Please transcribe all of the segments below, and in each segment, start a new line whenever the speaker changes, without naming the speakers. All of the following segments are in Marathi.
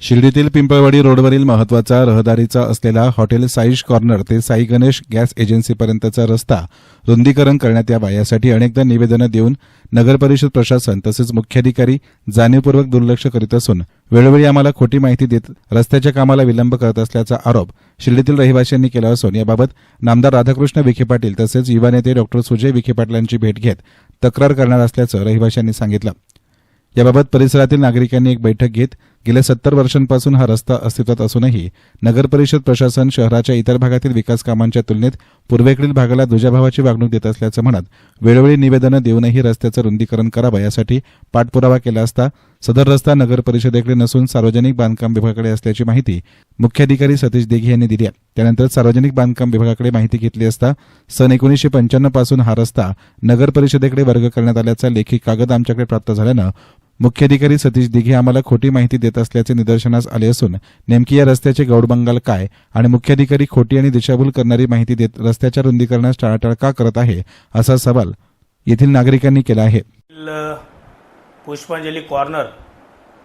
शिर्डीतील पिंपळवाडी रोडवरील महत्त्वाचा रहदारीचा असलेला हॉटेल साईश कॉर्नर ते साई गणेश गॅस एजन्सीपर्यंतचा रस्ता रुंदीकरण करण्यात यावा यासाठी अनेकदा निवेदनं देऊन नगर परिषद प्रशासन तसेच मुख्याधिकारी जाणीवपूर्वक दुर्लक्ष करीत असून वेळोवेळी आम्हाला खोटी माहिती देत रस्त्याच्या कामाला विलंब करत असल्याचा आरोप शिर्डीतील रहिवाशांनी केला असून याबाबत नामदार राधाकृष्ण विखे पाटील तसेच युवा नेते डॉक्टर सुजय विखे पाटलांची भेट घेत तक्रार करणार असल्याचं रहिवाशांनी सांगितलं. याबाबत परिसरातील नागरिकांनी एक बैठक घेत गेल्या सत्तर वर्षांपासून हा रस्ता अस्तित्वात असूनही नगर परिषद प्रशासन शहराच्या इतर भागातील विकास कामांच्या तुलनेत पूर्वेकडील भागाला दुजाभावाची वागणूक देत असल्याचं म्हणत वेळोवेळी निवेदनं देऊनही रस्त्याचं रुंदीकरण करावं यासाठी पाठपुरावा केला असता सदर रस्ता नगर परिषदेकडे नसून सार्वजनिक बांधकाम विभागाकडे असल्याची माहिती मुख्याधिकारी सतीश दिघे यांनी दिली आहे. त्यानंतर सार्वजनिक बांधकाम विभागाकडे माहिती घेतली असता सन एकोणीसशे पंच्याण्णवपासून हा रस्ता नगर परिषदेकडे वर्ग करण्यात आल्याचा लेखी कागद आमच्याकडे प्राप्त झाल्यानं मुख्याधिकारी सतीश दिघे आम्हाला खोटी माहिती देत असल्याचे निदर्शनास आले असून नेमकी या रस्त्याचे गौडबंगाल काय आणि मुख्याधिकारी खोटी आणि दिशाभूल करणारी माहिती देत रस्त्याच्या रुंदीकरणास टाळाटाळ का करत आहे असा सवाल येथील नागरिकांनी केला आहे.
पुष्पांजली कॉर्नर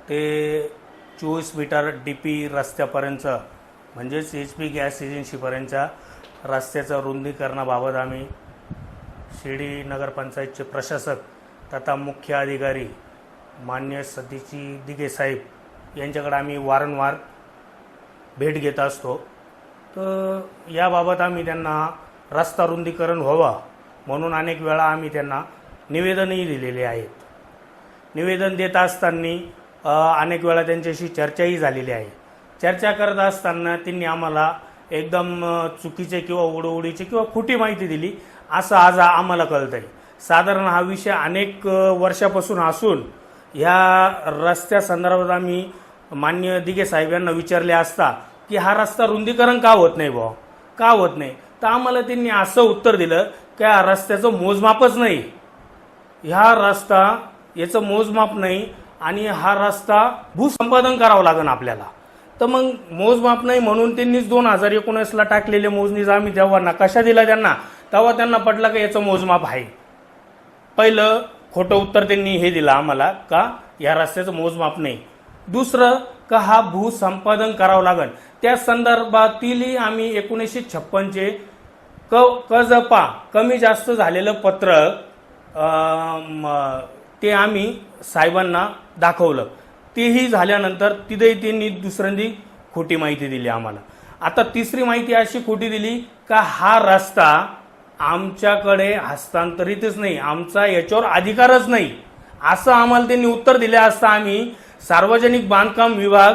ते चोवीस मीटर डी पी रस्त्यापर्यंत म्हणजेच एच पी गॅस एजन्सीपर्यंतच्या रस्त्याचं रुंदीकरणाबाबत आम्ही शिर्डी नगरपंचायतचे प्रशासक तथा मुख्य अधिकारी मान्य सतीशी दिघे साहेब यांच्याकडे आम्ही वारंवार भेट घेत असतो. तर याबाबत आम्ही त्यांना रस्ता रुंदीकरण व्हावा म्हणून अनेक वेळा आम्ही त्यांना निवेदनही दिलेले आहेत. निवेदन देत असताना अनेक वेळा त्यांच्याशी चर्चाही झालेली आहे. चर्चा करत असताना त्यांनी आम्हाला एकदम चुकीचे किंवा उडवडीचे किंवा खोटी माहिती दिली असं आज आम्हाला कळतंय. साधारण हा विषय अनेक वर्षापासून असून ह्या रस्त्या संदर्भात आम्ही मान्य दिघे साहेब यांना विचारले असता की हा रस्ता रुंदीकरण का होत नाही बुवा का होत नाही? तर आम्हाला त्यांनी असं उत्तर दिलं की हा रस्त्याचं मोजमापच नाही. ह्या रस्ता याचं मोजमाप नाही आणि हा रस्ता भूसंपादन करावं लागेल आपल्याला. तर मग मोजमाप नाही म्हणून त्यांनीच दोन हजार एकोणीसला टाकलेले मोजणीच आम्ही जेव्हा नकाशा दिला त्यांना तेव्हा त्यांना पटलं का याचं मोजमाप आहे. पहिलं खोटं उत्तर त्यांनी हे दिलं आम्हाला का? या रस्त्याचं मोजमाप नाही. दुसरं का हा भूसंपादन करावं लागेल त्या संदर्भातीलही आम्ही एकोणीसशे छप्पनचे क कजपा कमी जास्त झालेलं पत्रक ते आम्ही साहेबांना दाखवलं. तेही झाल्यानंतर तिथेही त्यांनी दुसऱ्यांदी खोटी माहिती दिली आम्हाला. आता तिसरी माहिती अशी खोटी दिली का हा रस्ता आमच्याकडे हस्तांतरितच नाही आमचा याच्यावर अधिकारच नाही. असं आम्हाला त्यांनी उत्तर दिले असता आम्ही सार्वजनिक बांधकाम विभाग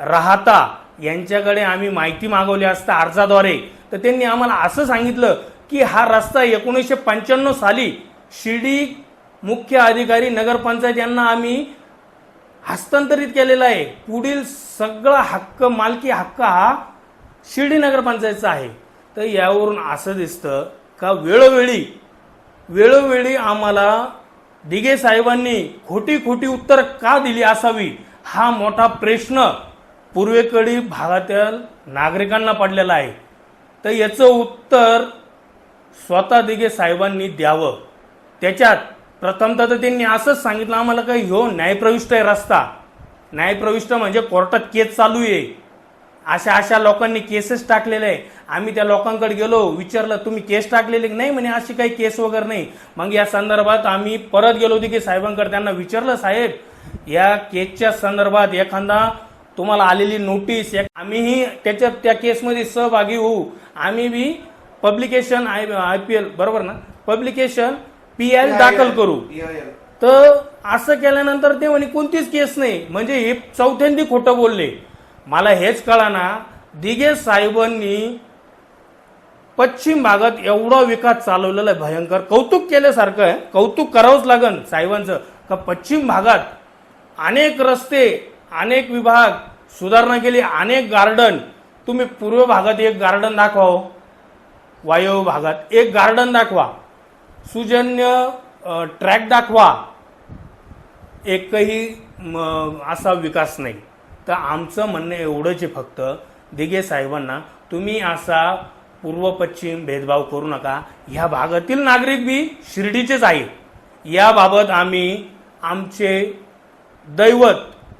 राहता यांच्याकडे आम्ही माहिती मागवली असता अर्जाद्वारे. तर त्यांनी आम्हाला असं सांगितलं की हा रस्ता एकोणीसशे पंच्याण्णव साली शिर्डी मुख्य अधिकारी नगरपंचायत यांना आम्ही हस्तांतरित केलेला आहे. पुढील सगळा हक्क मालकी हक्क हा शिर्डी नगरपंचायतचा आहे. तर यावरून असं दिसतं का वेळोवेळी वेळोवेळी आम्हाला दिघे साहेबांनी खोटी खोटी उत्तर का दिली असावी हा मोठा प्रश्न पूर्वेकडील भागातील नागरिकांना पडलेला आहे. तर याचं उत्तर स्वतः दिघे साहेबांनी द्यावं. त्याच्यात प्रथमतः तर त्यांनी असंच सांगितलं आम्हाला का ह्यो न्यायप्रविष्ट आहे रस्ता. न्यायप्रविष्ट म्हणजे कोर्टात केस चालू आहे. अशा अशा लोकांनी केसेस टाकलेले आहे. आम्ही त्या लोकांकडे गेलो विचारलं तुम्ही केस टाकलेले की? नाही? म्हणे अशी काही केस वगैरे नाही. मग या संदर्भात आम्ही परत गेलो होतो की साहेबांकडे. त्यांना विचारलं साहेब या केसच्या संदर्भात एखादा तुम्हाला आलेली नोटीस आम्हीही त्याच्या त्या केसमध्ये सहभागी होऊ. आम्ही B publication I I P L बरोबर ना? पब्लिकेशन पी एल दाखल करू. तर असं केल्यानंतर ते म्हणे कोणतीच केस नाही. म्हणजे हे चौथ्यांदी खोटं बोलले. मला हेच कळाना दिघे साहेबांनी पश्चिम भागात एवढा विकास चालवलेला आहे भयंकर. कौतुक केल्यासारखं आहे. कौतुक करावंच लागन साहेबांचं. का पश्चिम भागात अनेक रस्ते अनेक विभाग सुधारणा केली अनेक गार्डन तुम्ही पूर्व भागात एक गार्डन दाखवा वायव्य भागात एक गार्डन दाखवा. सुजन्य ट्रॅक दाखवा. एकही असा विकास नाही. तर आमचं म्हणणं एवढंच आहे फक्त. दिघे साहेबांना तुम्ही असा पूर्व पश्चिम भेदभाव करू नका. ह्या भागातील नागरिक बी शिर्डीचेच आहेत. याबाबत आम्ही आमचे दैवत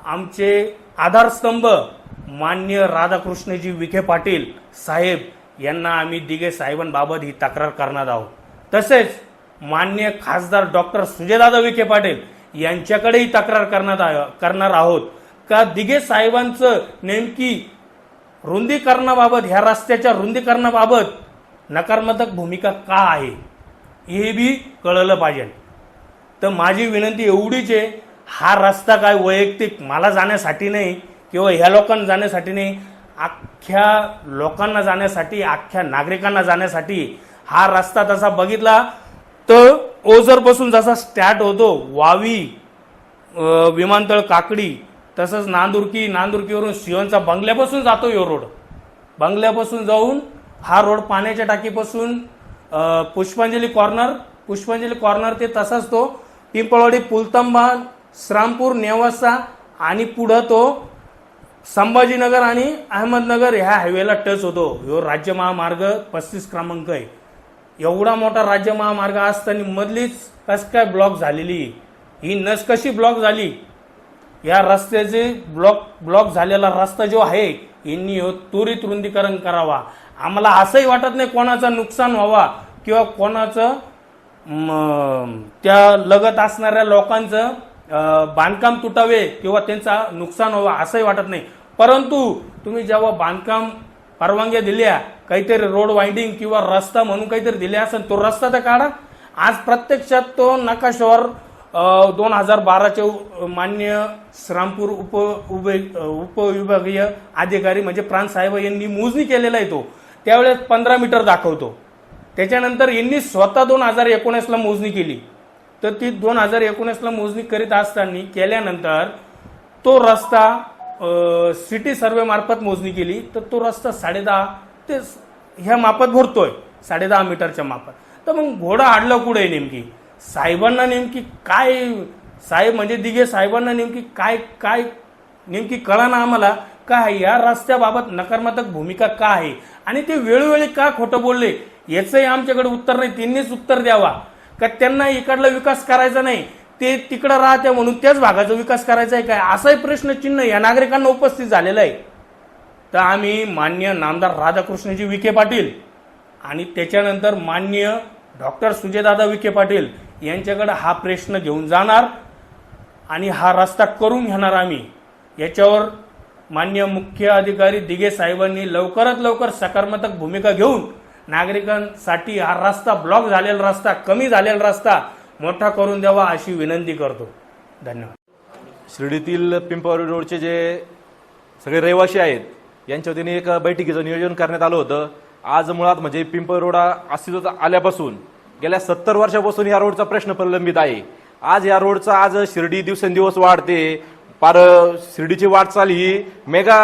आमचे आधारस्तंभ मान्य राधाकृष्णजी विखे पाटील साहेब यांना आम्ही दिघे साहेबांबाबत ही तक्रार करणार आहोत. तसेच मान्य खासदार डॉक्टर सुजयदादा विखे पाटील यांच्याकडेही तक्रार करण्यात आ- करणार आहोत. का दिघे साहेबांचं नेमकी रुंदीकरणाबाबत ह्या रस्त्याच्या रुंदीकरणाबाबत नकारात्मक भूमिका का आहे हे बी कळलं पाहिजे. तर माझी विनंती एवढीच आहे हा रस्ता काय वैयक्तिक मला जाण्यासाठी नाही किंवा ह्या लोकांना जाण्यासाठी नाही अख्ख्या लोकांना जाण्यासाठी अख्ख्या नागरिकांना जाण्यासाठी हा रस्ता तसा बघितला तर ओझरपासून जसा स्टार्ट होतो वावी विमानतळ काकडी तसंच नांदुरकी नांदुरकीवरून शिवनचा बंगल्यापासून जातो यो रोड. बंगल्यापासून जाऊन हा रोड पाण्याच्या टाकीपासून पुष्पांजली कॉर्नर पुष्पांजली कॉर्नर ते तसाच तो पिंपळवाडी पुलतंबा श्रामपूर नेवासा आणि पुढं तो संभाजीनगर आणि अहमदनगर ह्या हायवेला टच होतो. ह्यो राज्य महामार्ग पस्तीस क्रमांक आहे. एवढा मोठा राज्य महामार्ग असताना मधलीच कस काय ब्लॉक झालेली? ही नस कशी ब्लॉक झाली? या रस्त्याचे ब्लॉक ब्लॉक झालेला रस्ता जो आहे यांनी हो त्वरित रुंदीकरण करावा. आम्हाला असंही वाटत नाही कोणाचं नुकसान व्हावा किंवा कोणाचं त्या लगत असणाऱ्या लोकांचं बांधकाम तुटावे किंवा त्यांचा नुकसान व्हावं असंही वाटत नाही. परंतु तुम्ही जेव्हा बांधकाम परवानग्या दिल्या काहीतरी रोड वाइंडिंग किंवा रस्ता म्हणून काहीतरी दिले असेल तो रस्ता तर काढा. आज प्रत्यक्षात तो नकाशावर दोन हजार बाराचे मान्य श्रामपूर उप उभे- उपविभागीय अधिकारी म्हणजे प्रांत साहेब यांनी मोजणी केलेला आहे तो. त्यावेळेस पंधरा मीटर दाखवतो. त्याच्यानंतर यांनी स्वतः दोन हजार एकोणीसला मोजणी केली. तर ती दोन हजार एकोणीसला मोजणी करीत असताना केल्यानंतर तो रस्ता सिटी सर्वे मार्फत मोजणी केली. तर तो रस्ता साडेदहा ते ह्या मापात भरतोय. साडेदहा मीटरच्या मापात. तर मग घोडा आडलं कुठे नेमकी? साहेबांना नेमकी काय साहेब म्हणजे दिघे साहेबांना नेमकी काय काय नेमकी कळा ना आम्हाला का या रस्त्याबाबत नकारात्मक भूमिका का आहे? आणि ते वेळोवेळी का खोटं बोलले? याचंही आमच्याकडे उत्तर नाही त्यांनीच उत्तर द्यावा. का त्यांना इकडला विकास करायचा नाही ते तिकडं राहत्या म्हणून त्याच भागाचा विकास करायचा आहे काय? असाही प्रश्नचिन्ह या नागरिकांना उपस्थित झालेला आहे. तर आम्ही मान्य नामदार राधाकृष्णजी विखे पाटील आणि त्याच्यानंतर मान्य डॉक्टर सुजयदादा विखे पाटील यांच्याकडे हा प्रश्न घेऊन जाणार आणि हा रस्ता करून घेणार आम्ही. याच्यावर मान्य मुख्य अधिकारी दिघे साहेबांनी लवकरात लवकर सकारात्मक भूमिका घेऊन नागरिकांसाठी हा रस्ता ब्लॉक झालेला रस्ता कमी झालेला रस्ता मोठा करून द्यावा अशी विनंती करतो. धन्यवाद.
शिर्डीतील पिंपरी रोडचे जे सगळे रहिवासी आहेत यांच्या वतीने एक बैठकीचं नियोजन करण्यात आलं होतं. आज मुळात म्हणजे पिंपळ रोड अस्तित्वात आल्यापासून गेल्या सत्तर वर्षापासून या रोडचा प्रश्न प्रलंबित आहे. आज या रोडचा आज शिर्डी दिवसेंदिवस वाढते. पार शिर्डीची वाटचाल ही मेगा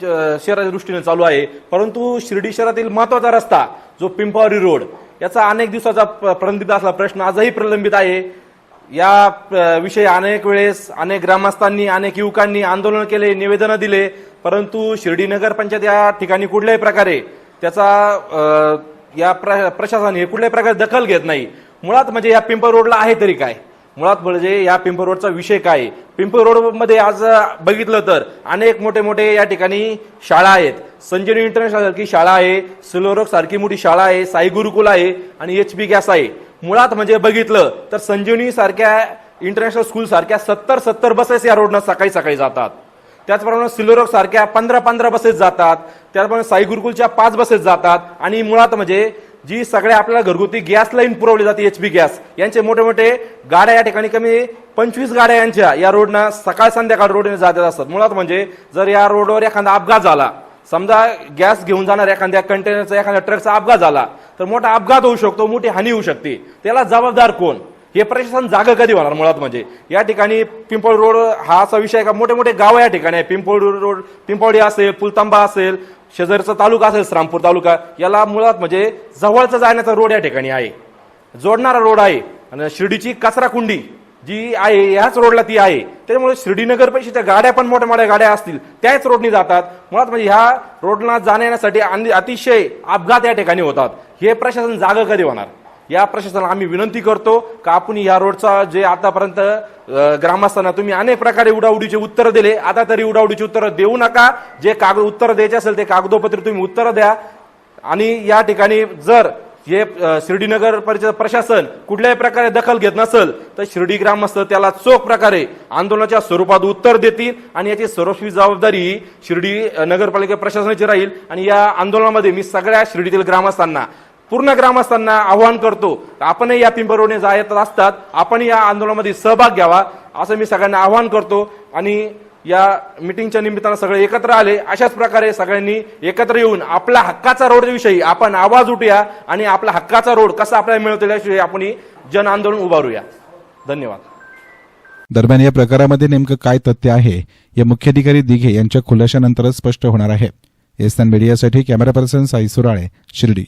शहराच्या दृष्टीने चालू आहे. परंतु शिर्डी शहरातील महत्त्वाचा रस्ता जो पिंपावरी रोड याचा अनेक दिवसाचा प्रलंबित असला प्रश्न आजही प्रलंबित आहे. या विषयी अनेक वेळेस अनेक ग्रामस्थांनी अनेक युवकांनी आंदोलन केले निवेदनं दिले. परंतु शिर्डी नगरपंचायत या ठिकाणी कुठल्याही प्रकारे त्याचा या प्र- प्रशासन हे कुठल्याही प्रकारे दखल घेत नाही. मुळात म्हणजे या पिंपळ रोडला आहे तरी काय? मुळात म्हणजे या पिंपळ रोडचा विषय काय? आहे? पिंपळ रोडमध्ये आज बघितलं तर अनेक मोठे मोठे या ठिकाणी शाळा आहेत. संजीवनी इंटरनॅशनल सारखी शाळा आहे सिलोरोक सारखी मोठी शाळा आहे साई गुरुकुल आहे आणि एच पी गॅस आहे. मुळात म्हणजे बघितलं तर संजीवनी सारख्या इंटरनॅशनल स्कूल सारख्या सत्तर सत्तर बसेस या रोडनं सकाळी सकाळी जातात. त्याचप्रमाणे सिलोरोग सारख्या पंधरा पंधरा बसेस जातात. त्याचप्रमाणे साई गुरुकुलच्या पाच बसेस जातात. आणि मुळात म्हणजे जी सगळ्या आपल्याला घरगुती गॅस लाईन पुरवली जाते एच पी गॅस यांचे मोठे मोठे गाड्या या ठिकाणी कमी पंचवीस गाड्या यांच्या या रोडनं सकाळ संध्याकाळ रोडने जात असतात. मुळात म्हणजे जर या रोडवर एखादा अपघात झाला समजा गॅस घेऊन जाणार एखाद्या कंटेनरचा एखाद्या ट्रकचा अपघात झाला तर मोठा अपघात होऊ शकतो मोठी हानी होऊ शकते. त्याला जबाबदार कोण? हे प्रशासन जागा कधी होणार मुळात म्हणजे? या ठिकाणी पिंपळ रोड हा असा विषय का? मोठे मोठे गाव या ठिकाणी आहे. पिंपळ रोड पिंपळी असेल पुलतांबा असेल शेजारचा तालुका असेल श्रामपूर तालुका याला मुळात म्हणजे जवळचा जाण्याचा रोड या ठिकाणी आहे. जोडणारा रोड आहे. आणि शिर्डीची कचरा कुंडी जी आहे ह्याच रोडला ती आहे. त्याच्यामुळे शिर्डीनगर पैशाच्या गाड्या पण मोठ्या मोठ्या गाड्या असतील त्याच रोडनी जातात. मुळात म्हणजे ह्या रोडला जाण्यासाठी अतिशय अपघात या ठिकाणी होतात. हे प्रशासन जागा कधी होणार? या प्रशासनाला आम्ही विनंती करतो का आपण या रोडचा जे आतापर्यंत ग्रामस्थांना तुम्ही अनेक प्रकारे उडाउडीचे उत्तर दिले आता तरी उडाउडीचे उत्तर देऊ नका. जे कागद उत्तर द्यायचे असेल ते कागदोपत्र तुम्ही उत्तर द्या. आणि या ठिकाणी जर हे शिर्डीनगर परिषद प्रशासन कुठल्याही प्रकारे दखल घेत नसेल तर शिर्डी ग्रामस्थ त्याला चोख प्रकारे आंदोलनाच्या स्वरूपात उत्तर देतील आणि याची सर्वस्वी जबाबदारी ही शिर्डी नगरपालिका प्रशासनाची राहील. आणि या आंदोलनामध्ये मी सगळ्या शिर्डीतील ग्रामस्थांना पूर्ण ग्रामस्थांना आवाहन करतो आपणही या पिंपरोडने जायत असतात आपण या आंदोलनामध्ये सहभाग घ्यावा असं मी सगळ्यांना आवाहन करतो. आणि या मिटिंगच्या निमित्तानं सगळे एकत्र आले अशाच प्रकारे सगळ्यांनी एकत्र येऊन आपला हक्काचा रोड विषयी आपण आवाज उठूया आणि आपला हक्काचा रोड कसा आपल्याला मिळतो याविषयी आपण जन आंदोलन उभारूया. धन्यवाद.
दरम्यान या प्रकारामध्ये नेमकं काय तथ्य आहे या मुख्याधिकारी दिघे यांच्या खुलाशानंतरच स्पष्ट होणार आहे. एस्तान मीडियासाठी कॅमेरा पर्सन साई सुराळे शिर्डी.